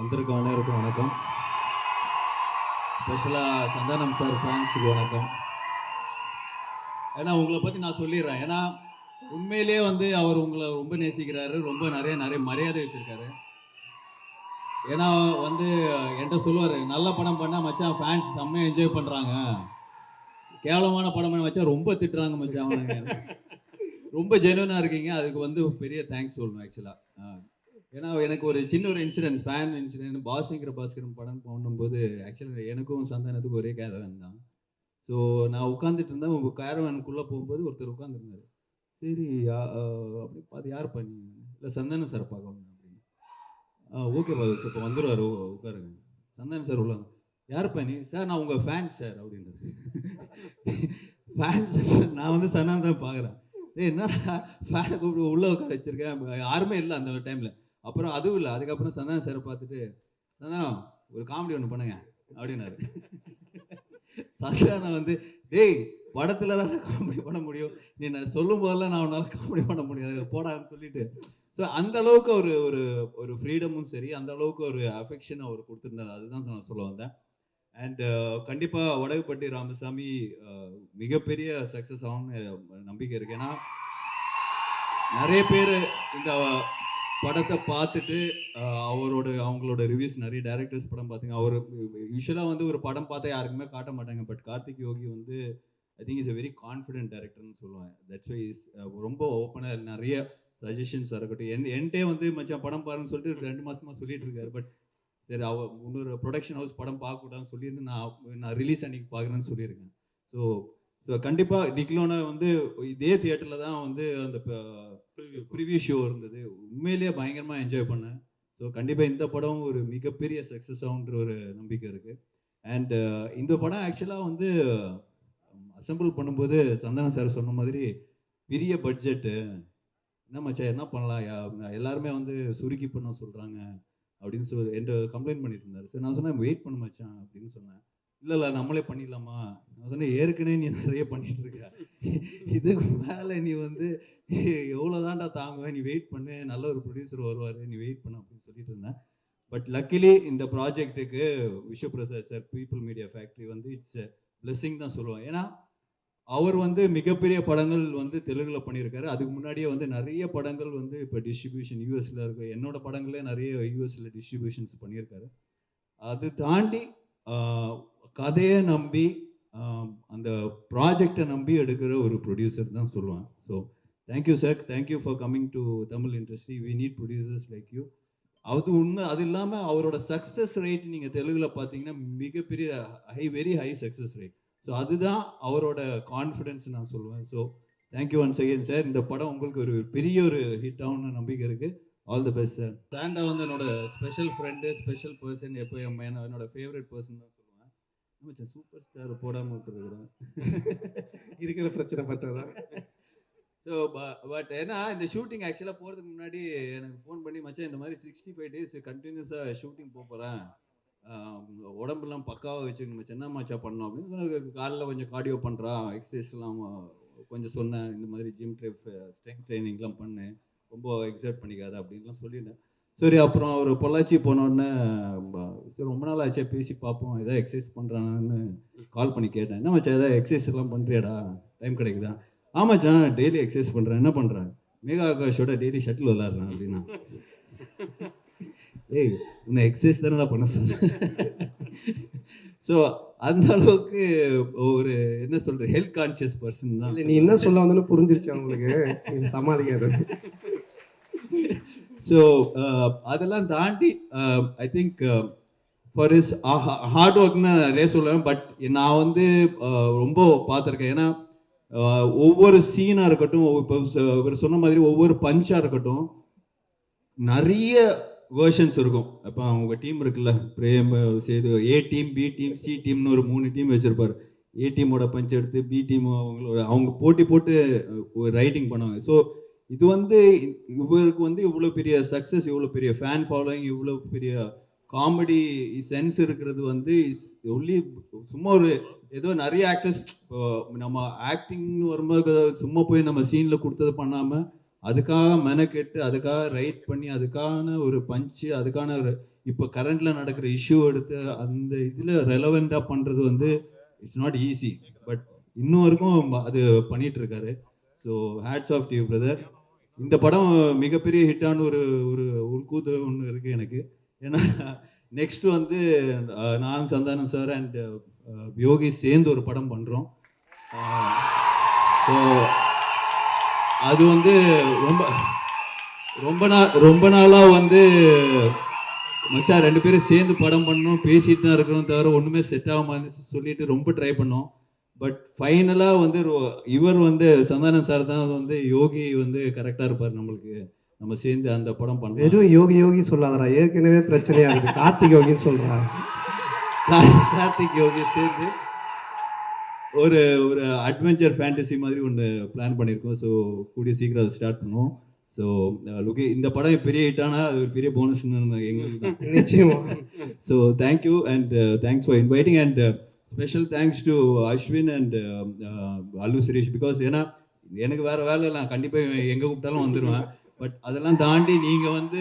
வந்திருக்க அனைவருக்கும் வணக்கம். ஸ்பெஷலாக சந்தானம் சார் ஃபேன்ஸுக்கு வணக்கம். ஏன்னா உங்களை பற்றி நான் சொல்லிடுறேன். ஏன்னா உண்மையிலேயே வந்து அவர் உங்களை ரொம்ப நேசிக்கிறாரு ரொம்ப நிறைய நிறைய மரியாதை வச்சுருக்காரு. ஏன்னா வந்து என்கிட்ட சொல்லுவார் நல்ல படம் பண்ணால் மச்சான் ஃபேன்ஸ் செம்மையாக என்ஜாய் பண்ணுறாங்க கேவலமான படம் பண்ண வச்சா ரொம்ப திட்டுறாங்க மச்சான் ரொம்ப ஜெனுவனாக இருக்கீங்க. அதுக்கு வந்து பெரிய தேங்க்ஸ் சொல்லணும் ஆக்சுவலாக ஏன்னா எனக்கு ஒரு சின்ன ஒரு இன்சிடென்ட் ஃபேன் இன்சிடென்ட் பாஸ்ங்கிற பாஸ்கரன் படம் பண்ணும்போது ஆக்சுவலாக எனக்கும் சந்தானத்துக்கும் ஒரே கேரவன் தான். ஸோ நான் உட்காந்துட்டு இருந்தேன். உங்கள் கேரவனுக்குள்ளே போகும்போது ஒருத்தர் உட்காந்துருந்தாரு சரி அப்படி பார்த்து யார் பண்ணி இல்லை சந்தானம் சார் பார்க்க வந்தேன் அப்படின்னு ஓகே பாஸ் இப்போ வந்துடுவார் உட்காருங்க. சந்தானம் சார் உள்ள யார் பண்ணி? சார் நான் உங்கள் ஃபேன் சார் அப்படின்றது ஃபேன் சார் நான் வந்து சந்தானம் தான் பார்க்குறேன் ஏ என்னடா ஃபேனை கூப்பிட்டு உள்ளே உட்கார வச்சிருக்கேன் யாருமே இல்லை அந்த டைமில் அப்புறம் அதுவும் இல்லை. அதுக்கப்புறம் சந்தானம் சார் பார்த்துட்டு சந்தானம் ஒரு காமெடி ஒன்று பண்ணுங்க அப்படின்னாரு. சந்தானம் வந்து டேய் படத்தில் தான் காமெடி பண்ண முடியும். நீ நான் சொல்லும் போதெல்லாம் நான் உன்னால் காமெடி பண்ண முடியாது. போடான்னு சொல்லிட்டு. ஸோ அந்த அளவுக்கு ஒரு ஒரு ஒரு ஃப்ரீடமும் சரி அந்த அளவுக்கு ஒரு அஃபெக்ஷன் அவர் கொடுத்துருந்தாரு. அதுதான் நான் சொல்ல வந்தேன். அண்ட் கண்டிப்பாக வடகுப்பட்டி ராமசாமி மிகப்பெரிய சக்ஸஸ் ஆகும்னு நம்பிக்கை இருக்கு. ஏன்னா நிறைய பேர் இந்த படத்தை பார்த்துட்டு அவரோட அவங்களோட ரிவ்யூஸ் நிறைய டேரக்டர்ஸ் படம் பார்த்தீங்க. அவர் யூஸ்வலாக வந்து ஒரு படம் பார்த்தா யாருக்குமே காட்ட மாட்டாங்க. பட் கார்த்திக் யோகி வந்து I think is a very confident டேரக்டர்னு சொல்லுவேன் தட்ஸ் வை இஸ் ரொம்ப ஓப்பனாக நிறைய சஜஷன்ஸாக இருக்கட்டும் என் என்கிட்டே வந்து மச்சான் படம் பாருன்னு சொல்லிட்டு ரெண்டு மாசமா சொல்லிட்டு இருக்காரு. பட் சரி அவ இன்னொரு ப்ரொடக்ஷன் ஹவுஸ் படம் பார்க்கக்கூடாதுன்னு சொல்லியிருந்து நான் நான் ரிலீஸ் அன்னைக்கு பார்க்குறேன்னு சொல்லியிருக்கேன். ஸோ ஸோ கண்டிப்பாக டிக்லோனா வந்து இதே தியேட்டரில் தான் வந்து அந்த ப்ரிவியூ ஷோ இருந்தது. உண்மையிலேயே பயங்கரமாக என்ஜாய் பண்ணேன். ஸோ கண்டிப்பாக இந்த படம் ஒரு மிகப்பெரிய சக்ஸஸ் ஆகுன்ற ஒரு நம்பிக்கை இருக்குது அண்ட் இந்த படம் ஆக்சுவலாக வந்து அசம்பிள் பண்ணும்போது சந்தனம் சார் சொன்ன மாதிரி பெரிய பட்ஜெட்டு என்ன மச்சான் என்ன பண்ணலாம்? யா- எல்லாருமே வந்து சுருக்கி பண்ண சொல்கிறாங்க அப்படின்னு சொல்லி என்ற கம்ப்ளைண்ட் பண்ணிட்டு இருந்தார். சார் நான் சொன்னேன் வெயிட் பண்ண மச்சான் அப்படின்னு சொன்னேன். இல்லை இல்லை நம்மளே பண்ணிடலாமா? நான் சொன்னேன் ஏற்கனவே நீ நிறைய பண்ணிட்டு இருக்க இதுக்கு மேலே நீ வந்து எவ்வளோதான்டா தாங்குவேன் நீ வெயிட் பண்ணு நல்ல ஒரு ப்ரொடியூசர் வருவார் நீ வெயிட் பண்ணு அப்படின்னு சொல்லிட்டு இருந்தேன். பட் லக்கிலி இந்த ப்ராஜெக்ட்டுக்கு Vishwaprasad sir people media factory வந்து இட்ஸ் பிளெஸ்ஸிங் தான் சொல்லுவோம் ஏன்னா அவர் வந்து மிகப்பெரிய படங்கள் வந்து தெலுங்கில் பண்ணியிருக்காரு. அதுக்கு முன்னாடியே வந்து நிறைய படங்கள் வந்து இப்போ டிஸ்ட்ரிபியூஷன் யூஎஸில் இருக்கு. என்னோட படங்களே நிறைய யூஎஸ்ல டிஸ்ட்ரிபியூஷன்ஸ் பண்ணியிருக்காரு. அது தாண்டி கதையை நம்பி அந்த ப்ராஜெக்டை நம்பி எடுக்கிற ஒரு ப்ரொடியூசர் தான் சொல்லுவேன் so thank you sir thank you for coming to Tamil industry we need producers like you அது உண்மை அது இல்லாமல் அவரோட சக்ஸஸ் ரேட் நீங்கள் தெலுங்கில் பார்த்தீங்கன்னா மிகப்பெரிய high very high success rate so அதுதான் அவரோட கான்ஃபிடென்ஸ் நான் சொல்லுவேன். So thank you once again sir இந்த படம் உங்களுக்கு ஒரு பெரிய ஒரு ஹிட் ஆகும்னு நம்பிக்கை இருக்குது all the best sir Santa வந்து என்னோட ஸ்பெஷல் ஃப்ரெண்டு ஸ்பெஷல் பர்சன் எப்போ என் என்னோட ஃபேவரட் பர்சன் தான் சொல்லுவேன் சூப்பர் ஸ்டார் போடாமல் விட்டுருக்குறேன் இருக்கிற பிரச்சனை பார்த்தாதான். ஸோ பட் ஏன்னா இந்த ஷூட்டிங் ஆக்சுவலாக போகிறதுக்கு முன்னாடி எனக்கு ஃபோன் பண்ணி மச்சான் இந்த மாதிரி சிக்ஸ்டி ஃபைவ் டேஸ் கண்டினியூஸாக ஷூட்டிங் போக போகிறேன் உடம்பெல்லாம் பக்காவாக வச்சுக்கணும் மச்சான். என்ன மச்சா பண்ணோம் அப்படின்னு. காலைல கொஞ்சம் கார்டியோ பண்ணுறா எக்ஸசைஸ்லாம் கொஞ்சம் சொன்னேன். இந்த மாதிரி ஜிம் ட்ரெப் ஸ்ட்ரென்த் ட்ரைனிங்லாம் பண்ணு. ரொம்ப எக்ஸர்ட் பண்ணிக்காத அப்படின்லாம் சொல்லியிருந்தேன். சரி அப்புறம் அவர் பொள்ளாச்சி போனோடனே ரொம்ப நாள் ஆச்சே பேசி பார்ப்போம் ஏதாவது எக்ஸசைஸ் பண்ணுறானான்னு கால் பண்ணி கேட்டேன். என்ன மச்சான் ஏதாவது எக்ஸசைஸ் எல்லாம் பண்ணுறியாடா டைம் கிடைக்குதா? ஆமாச்சான் டெய்லி எக்ஸசைஸ் பண்ணுறேன் என்ன பண்ணுறேன் மேகா ஆகாஷோட டெய்லி ஷட்டில் விளாட்றேன் அப்படின்னா. ஏய் உன்னை எக்ஸசைஸ் தானடா பண்ண சொன்னேன் ஸோ அந்த அளவுக்கு ஒரு என்ன சொல்ற ஹெல்த் கான்சியஸ் பர்சன் தான். நீ என்ன சொல்ல வந்தோன்னு புரிஞ்சிருச்சு அவங்களுக்கு. சமாளிக்காது ஸோ uh, அதெல்லாம் தாண்டி I think for is hard ஒர்க்னு நான் நிறைய சொல்லுவேன் பட் நான் வந்து uh, ரொம்ப பார்த்துருக்கேன். ஏன்னா uh, ஒவ்வொரு சீனாக இருக்கட்டும் இப்போ இவர் சொன்ன மாதிரி ஒவ்வொரு பஞ்சாக இருக்கட்டும் நிறைய வேர்ஷன்ஸ் இருக்கும். இப்போ அவங்க டீம் இருக்குல்ல Prem Sethu A team B team C டீம்னு ஒரு மூணு டீம் வச்சுருப்பார். ஏ டீமோட பஞ்ச் எடுத்து பி டீம் அவங்களோட அவங்க போட்டி போட்டு ரைட்டிங் பண்ணுவாங்க. ஸோ இது வந்து இவருக்கு வந்து இவ்வளோ பெரிய சக்ஸஸ் இவ்வளோ பெரிய ஃபேன் ஃபாலோயிங் இவ்வளோ பெரிய காமெடி சென்ஸ் இருக்கிறது வந்து ஒன்லி சும்மா ஒரு ஏதோ நிறைய ஆக்டர்ஸ் இப்போ நம்ம ஆக்டிங்னு வரும்போது சும்மா போய் நம்ம சீனில் கொடுத்தது பண்ணாமல் அதுக்காக மெனக்கெட்டு அதுக்காக ரைட் பண்ணி அதுக்கான ஒரு பஞ்சு அதுக்கான ஒரு இப்போ கரண்ட்டில் நடக்கிற இஷ்யூ எடுத்து அந்த இதில் ரெலவெண்ட்டாக பண்ணுறது வந்து இட்ஸ் நாட் ஈஸி பட் இன்னும் வரைக்கும் அது பண்ணிகிட்ருக்காரு so hats off to brother இந்த படம் மிகப்பெரிய ஹிட்டான ஒரு ஒரு உள்கூத்து ஒன்று இருக்குது எனக்கு. ஏன்னா நெக்ஸ்ட் வந்து நான் சந்தானம் சார் அண்ட் யோகி சேர்ந்து ஒரு படம் பண்ணுறோம் ஸோ அது வந்து ரொம்ப ரொம்ப நாள் ரொம்ப நாளாக வந்து மச்சா ரெண்டு பேரும் சேர்ந்து படம் பண்ணணும் பேசிட்டு தான் இருக்கணும் தவிர ஒன்றுமே செட் ஆகாமல் சொல்லிட்டு ரொம்ப ட்ரை பண்ணோம். பட் ஃபைனலாக வந்து இவர் வந்து சந்தானம் சார் தான் வந்து யோகி வந்து கரெக்டாக இருப்பார் நம்மளுக்கு. நம்ம சேர்ந்து அந்த படம் பண்ணோம் வெறும் யோகி யோகி சொல்லாதடா. ஏற்கனவே பிரச்சனையா இருக்கு. கார்த்திக் யோகின்னு சொல்றா. கார்த்திக் யோகி சேர்ந்து ஒரு ஒரு அட்வென்ச்சர் ஃபேண்டசி மாதிரி ஒன்று பிளான் பண்ணியிருக்கோம் ஸோ கூடிய சீக்கிரம் அதை ஸ்டார்ட் பண்ணுவோம். ஸோ லுக்கி இந்த படம் பெரிய ஹிட்டானா அது ஒரு பெரிய போனஸ்னு எங்களுக்கு தான். நிச்சயமா. So thank you and thanks for inviting and special thanks to Ashwin and Allu Suresh because ஏன்னா எனக்கு வேறு வேலை இல்லை. நான் கண்டிப்பாக எங்கே கூப்பிட்டாலும் வந்துடுவேன் பட் அதெல்லாம் தாண்டி நீங்கள் வந்து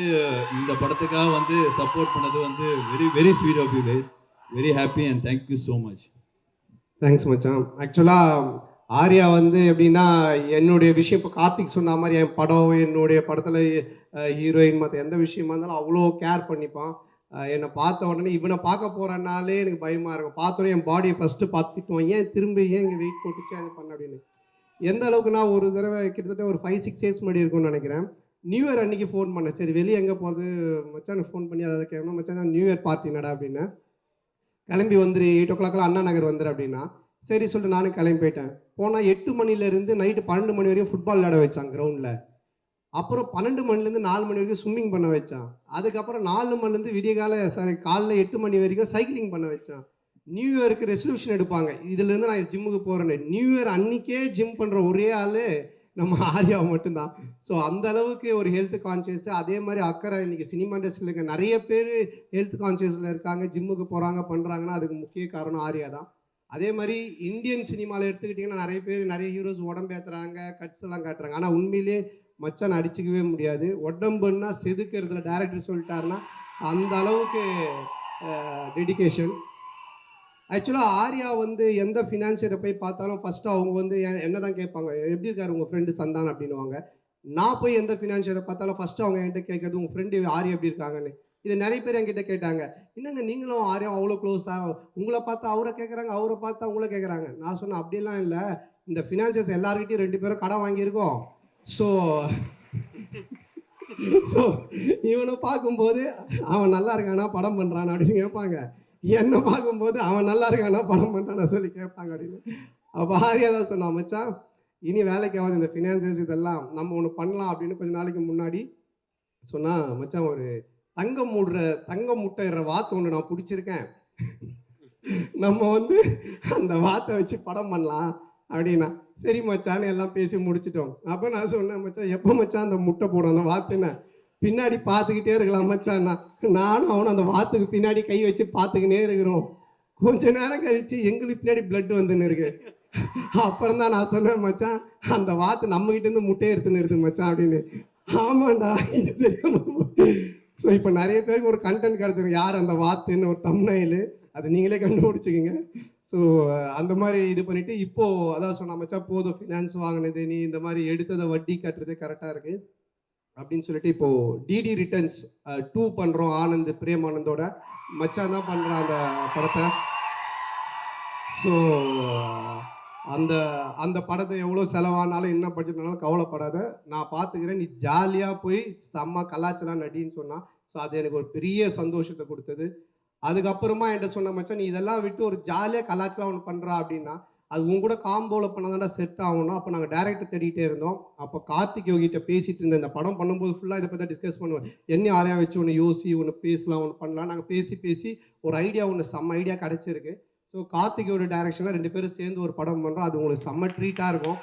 இந்த படத்துக்காக வந்து சப்போர்ட் பண்ணது வந்து very very sweet of you guys very happy and thank you so much thanks மச்சான். ஆக்சுவலாக ஆர்யா வந்து எப்படின்னா என்னுடைய விஷயம் இப்போ கார்த்திக் சொன்ன மாதிரி என் படம் என்னுடைய படத்தில் ஹீரோயின் மற்ற எந்த விஷயமா இருந்தாலும் அவ்வளோ கேர் பண்ணிப்பான். என்னை பார்த்த உடனே இவனை பார்க்க போகிறனாலே எனக்கு பயமாக இருக்கும். பார்த்தோன்னே என் பாடியை ஃபஸ்ட்டு பார்த்துட்டோம் ஏன் திரும்பி ஏன் இங்கே வெயிட் போட்டுச்சு? அது பண்ண அப்படின்னு. எந்த அளவுக்கு நான் ஒரு தடவை கிட்டத்தட்ட ஒரு ஃபைவ் சிக்ஸ் இயர்ஸ் முன்னாடி இருக்கும்னு நினைக்கிறேன். நியூ இயர் அன்னைக்கு ஃபோன் பண்ணேன். சரி வெளியே எங்கே போகிறது மச்சான் ஃபோன் பண்ணி அதை கேட்கணும் மச்சான் நியூ இயர் பார்ட்டி என்னடா? அப்படின்னு. கிளம்பி வந்துரு. எயிட் ஓ கிளாக்லாம் அண்ணா நகர் வந்துரு அப்படின்னா. சரி சொல்லிட்டு நானும் கிளம்பி போயிட்டேன். போனால் எட்டு மணிலேருந்து நைட்டு பன்னெண்டு மணி வரையும் ஃபுட்பால் விளையாட வச்சாங்க கிரவுண்டில் அப்புறம் பன்னெண்டு மணிலேருந்து நாலு மணி வரைக்கும் ஸ்விம்மிங் பண்ண வச்சான். அதுக்கப்புறம் நாலு மணிலேருந்து விடிய கால சாரி காலைல எட்டு மணி வரைக்கும் சைக்கிளிங் பண்ண வச்சான். நியூ இயருக்கு ரெசல்யூஷன் எடுப்பாங்க. இதுலேருந்து நான் ஜிம்முக்கு போகிறேன்னு நியூ இயர் அன்னைக்கே ஜிம் பண்ணுற ஒரே ஆள் நம்ம ஆர்யா மட்டும்தான். ஸோ அந்த அளவுக்கு ஒரு ஹெல்த் கான்சியஸ் அதே மாதிரி அக்கறை இன்றைக்கி சினிமா இண்டஸ்ட்ரியில் இருக்க நிறைய பேர் ஹெல்த் கான்சியஸில் இருக்காங்க. ஜிம்முக்கு போகிறாங்க பண்ணுறாங்கன்னா அதுக்கு முக்கிய காரணம் ஆர்யா தான். அதே மாதிரி இந்தியன் சினிமாவில் எடுத்துக்கிட்டிங்கன்னா நிறைய பேர் நிறைய ஹீரோஸ் உடம்பேத்துறாங்க கட்ஸ் எல்லாம் காட்டுறாங்க. ஆனால் உண்மையிலே மச்சான் அடிச்சுக்கவே முடியாது. உடம்புன்னா செதுக்கிறதுல டேரக்டர் சொல்லிட்டாருன்னா அந்த அளவுக்கு டெடிகேஷன் ஆக்சுவலாக ஆர்யா வந்து எந்த ஃபினான்ஷியரை போய் பார்த்தாலும் ஃபஸ்ட்டு அவங்க வந்து என்ன தான் கேட்பாங்க எப்படி இருக்காரு உங்கள் ஃப்ரெண்டு சந்தான்? அப்படின்னுவாங்க. நான் போய் எந்த ஃபினான்ஷியரை பார்த்தாலும் ஃபஸ்ட்டு அவங்க என்கிட்ட கேட்கறது உங்கள் ஃப்ரெண்டு ஆர்யா எப்படி இருக்காங்கன்னு? இது நிறைய பேர் என்கிட்ட கேட்டாங்க. என்னங்க நீங்களும் ஆர்யா அவ்வளோ க்ளோஸாக உங்களை பார்த்தா அவரை கேட்குறாங்க அவரை பார்த்தா உங்களை கேட்குறாங்க. நான் சொன்னேன் அப்படிலாம் இல்லை. இந்த ஃபினான்ஷியர்ஸ் எல்லாருக்கிட்டையும் ரெண்டு பேரும் கடன் வாங்கியிருக்கோம். ஸோ ஸோ இவனை பார்க்கும்போது அவன் நல்லா இருக்கானா படம் பண்ணுறானா அப்படின்னு கேட்பாங்க. என்னை பார்க்கும்போது அவன் நல்லா இருக்கானா படம் பண்ணுறானா சொல்லி கேட்பாங்க அப்படின்னு. அப்போ ஆரியா தான் சொன்னான் மச்சான் இனி வேலைக்கு இந்த ஃபினான்சியஸ் இதெல்லாம் நம்ம ஒன்று பண்ணலாம் அப்படின்னு கொஞ்ச நாளைக்கு முன்னாடி சொன்னா மச்சான் ஒரு தங்கம் மூடுற தங்கம் முட்டைற வாத்து ஒன்று நான் பிடிச்சிருக்கேன். நம்ம வந்து அந்த வாத்தை வச்சு படம் பண்ணலாம். அப்படின்னா சரி மச்சான்னு எல்லாம் பேசி முடிச்சிட்டோம். அப்போ நான் சொன்னேன் மச்சான் எப்போ மச்சான் அந்த முட்டை போடும்? அந்த வாத்துன்னு பின்னாடி பார்த்துக்கிட்டே இருக்கலாம் மச்சான். நானும் அவனும் அந்த வாத்துக்கு பின்னாடி கை வச்சு பார்த்துக்கினே இருக்கிறோம். கொஞ்ச நேரம் கழித்து எங்களுக்கு பின்னாடி பிளட் வந்துன்னு இருக்கு. அப்புறம் தான் நான் சொன்னேன் மச்சான் அந்த வாத்து நம்மகிட்டேருந்து இருந்து முட்டையை எடுத்துன்னு இருக்குது மச்சான் அப்படின்னு. ஆமாண்டா இது தெரியும் ஸோ இப்போ நிறைய பேருக்கு ஒரு கண்டென்ட் கிடச்சிருக்கு. யார் அந்த வாத்துன்னு ஒரு தம்னையில் அதை நீங்களே கண்டுபிடிச்சிக்கிங்க. ஸோ அந்த மாதிரி இது பண்ணிட்டு இப்போ அதான் சொன்ன மச்சா போதும். ஃபினான்ஸ் வாங்கினது நீ இந்த மாதிரி எடுத்ததை வட்டி கட்டுறது கரெக்டாக இருக்கு. அப்படின்னு சொல்லிட்டு இப்போ டிடி ரிட்டர்ன்ஸ் டூ பண்ணுறோம் ஆனந்த் பிரேம் ஆனந்தோட. மச்சான் தான் பண்ணுறான் அந்த படத்தை. ஸோ அந்த அந்த படத்தை எவ்வளோ செலவானாலும் என்ன பட்ஜெட்னாலும் கவலைப்படாத. நான் பார்த்துக்கிறேன். நீ ஜாலியாக போய் செம்ம கலாச்சலாம் நடின்னு சொன்னான் ஸோ அது எனக்கு ஒரு பெரிய சந்தோஷத்தை கொடுத்தது. அதுக்கப்புறமா என்கிட்ட சொன்ன மச்சான் நீ இதெல்லாம் விட்டு ஒரு ஜாலியாக கலாச்சலாம் ஒன்று பண்ணுறா அப்படின்னா அது உங்க கூட காம்போவில் பண்ணதாண்டா செட் ஆகணும். அப்போ நாங்கள் டேரக்டர் தேடிட்டே இருந்தோம். அப்போ கார்த்திக் யோகிட்ட பேசிட்டு இருந்தேன். இந்த படம் பண்ணும்போது ஃபுல்லாக இதை பற்றி டிஸ்கஸ் பண்ணுவேன். என்ன ஆரையா வச்சு ஒன்று யோசி ஒன்று பேசலாம் ஒன்று பண்ணலாம். நாங்கள் பேசி பேசி ஒரு ஐடியா ஒன்று செம்ம ஐடியா கிடச்சிருக்கு. ஸோ கார்த்திகோட டைரக்ஷனில் ரெண்டு பேரும் சேர்ந்து ஒரு படம் பண்ணுறோம் அது உங்களுக்கு செம்ம ட்ரீட்டாக இருக்கும்.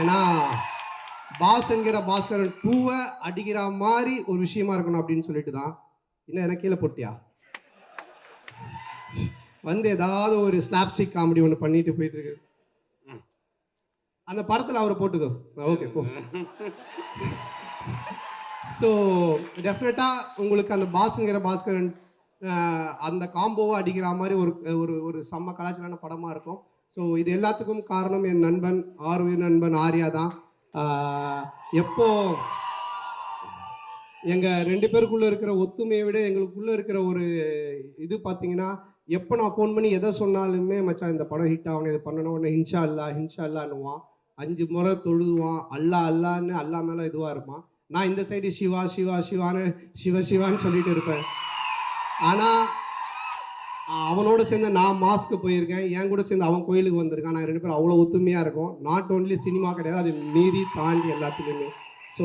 ஏன்னா பாஸ் என்கிற பாஸ்கரன் டூவை அடிக்கிற மாதிரி ஒரு விஷயமா இருக்கணும் அப்படின்னு சொல்லிட்டு தான் இன்னும் எனக்கு கீழே போட்டியா? வந்து ஏதாவது ஒரு ஸ்லாப்ஸ்டிக் காமெடி ஒன்று பண்ணிட்டு போயிட்டு இருக்கு. அந்த படத்தில் அவரை போட்டுக்கோ. ஓகே போ. ஸோ டெஃபினட்டாக உங்களுக்கு அந்த பாஸ்ங்கிற பாஸ்கரன் அந்த காம்போவை அடிக்கிற மாதிரி ஒரு ஒரு ஒரு செம்ம கலாச்சாரான படமாக இருக்கும். ஸோ இது எல்லாத்துக்கும் காரணம் என் நண்பன் ஆர்வி நண்பன் ஆர்யா தான். எப்போ எங்கள் ரெண்டு பேருக்குள்ளே இருக்கிற ஒத்துமையை விட எங்களுக்குள்ளே இருக்கிற ஒரு இது பார்த்தீங்கன்னா எப்போ நான் ஃபோன் பண்ணி எதை சொன்னாலுமே மச்சான் இந்த படம் ஹிட் ஆகணும் இது பண்ணணும் உடனே ஹின்ஷா அல்லா ஹின்ஷா அல்லான்னுவான் அஞ்சு முறை தொழுதுவான். அல்லா அல்லான்னு அல்லா மேலே இதுவாக இருப்பான். நான் இந்த சைடு சிவா சிவா சிவான்னு சிவ சிவான்னு சொல்லிட்டு இருப்பேன். ஆனால் அவனோட சேர்ந்து நான் மாஸ்க்கு போயிருக்கேன். என் கூட சேர்ந்து அவன் கோயிலுக்கு வந்திருக்கான். நான் ரெண்டு பேரும் அவ்வளோ ஒத்துமையாக இருக்கும். நாட் ஓன்லி சினிமா கிடையாது அது மீறி தாண்டி எல்லாத்துலேயுமே. ஸோ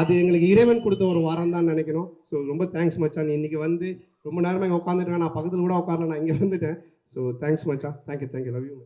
அது எங்களுக்கு இறைவன் கொடுத்த ஒரு வாரம் தான் நினைக்கணும். ஸோ ரொம்ப தேங்க்ஸ் மச்சான். இன்றைக்கி வந்து ரொம்ப நேரமாக இங்கே உட்காந்துருக்கேன் நான் பக்கத்தில் கூட உட்காரல நான் இங்கே வந்துட்டேன் ஸோ தேங்க்ஸ் மச்சா thank you thank you love you